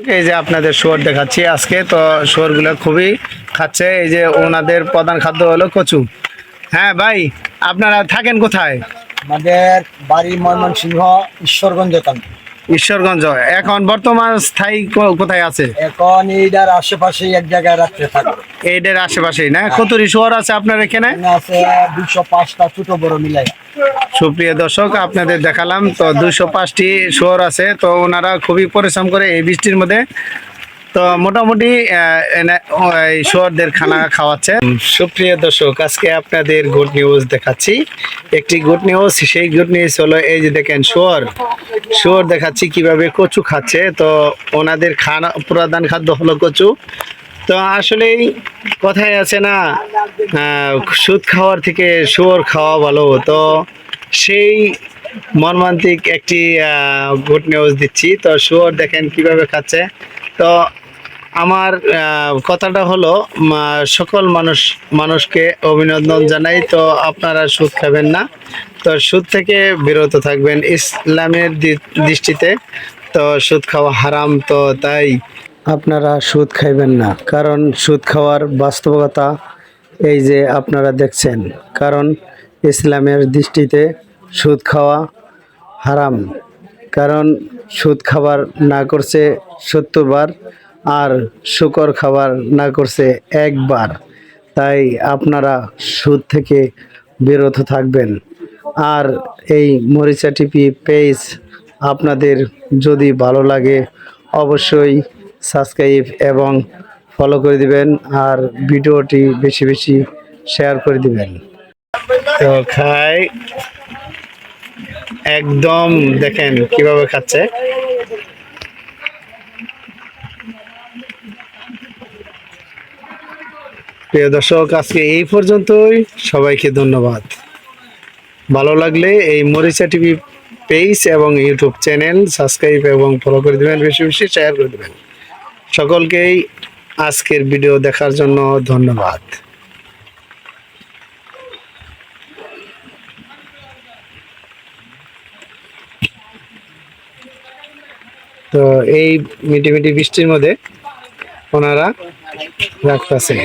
এই যে আপনাদের শুয়োর দেখাচ্ছি আজকে, তো শুয়োরগুলো খুবই খাচ্ছে। এই যে ওনাদের প্রধান খাদ্য হলো কচু। হ্যাঁ ভাই, আপনারা থাকেন কোথায়? আমাদের বাড়ি ময়মনসিংহ, ঈশ্বরগঞ্জ ঈশ্বরগঞ্জ। এখন বর্তমান স্থায়ী কোথায় আছে? এখন এইটার আশেপাশে এক জায়গায় রাখতে থাকবে। এইটার আশেপাশেই না? কতরি শহর আছে আপনার এখানে? এখানে আছে দুইশো পাঁচটা ছোট বড় মিলাই সুপ্রিয় দর্শক আপনাদের দেখালাম তো দুইশো পাঁচটি শহর আছে তো ওনারা খুবই পরিশ্রম করে এই বৃষ্টির মধ্যে তো মোটামুটি খানা খাওয়াচ্ছে। সুপ্রিয় দর্শক, আজকে আপনাদের গুড নিউজ দেখাচ্ছি। একটি গুড নিউজ সেই গুড নিউজ হলো এই যে দেখেন শুয়োর শুয়োর দেখাচ্ছি কীভাবে কচু খাচ্ছে। তো ওনাদের খানা, প্রধান খাদ্য হলো কচু। তো আসলেই কথায় আছে না সুদ খাওয়ার থেকে শুয়োর খাওয়া ভালো। তো সেই মর্মান্তিক একটি গুড নিউজ দিচ্ছি। তো শুয়োর দেখেন কীভাবে খাচ্ছে। তো আমার কথাটা হলো সকল মানুষ, মানুষকে অভিনন্দন জানাই। তো আপনারা সুদ খাবেন না। তো সুদ থেকে বিরত থাকবেন ইসলামের দৃষ্টিতে। তো সুদ খাওয়া হারাম তো তাই। আপনারা সুদ খাইবেন না। কারণ সুদ খাওয়ার বাস্তবতা এই যে আপনারা দেখছেন। কারণ ইসলামের দৃষ্টিতে সুদ খাওয়া হারাম। কারণ সুদ খাবার না করছে সত্তর বার আর শুকর খাবার না করছে একবার। তাই আপনারা সুদ থেকে বিরত থাকবেন। আর এই মরিচা টিপি পেজ আপনাদের যদি ভালো লাগে, অবশ্যই সাবস্ক্রাইব এবং ফলো করে দিবেন আর ভিডিওটি বেশি বেশি শেয়ার করে দিবেন। তো খাই, একদম দেখেন কীভাবে খাচ্ছে। প্রিয় দর্শক, আজকে এই পর্যন্তই। সবাইকে ধন্যবাদ। ভালো লাগলে এই মরিচা টিভি পেজ এবং ইউটিউব চ্যানেল সাবস্ক্রাইব এবং ফলো করে দেবেন, বেশি বেশি শেয়ার করে দেবেন। সকলকেই আজকের ভিডিও দেখার জন্য ধন্যবাদ। তো এই মিটি মিটি বৃষ্টির মধ্যে ওনারা রাখতেছে।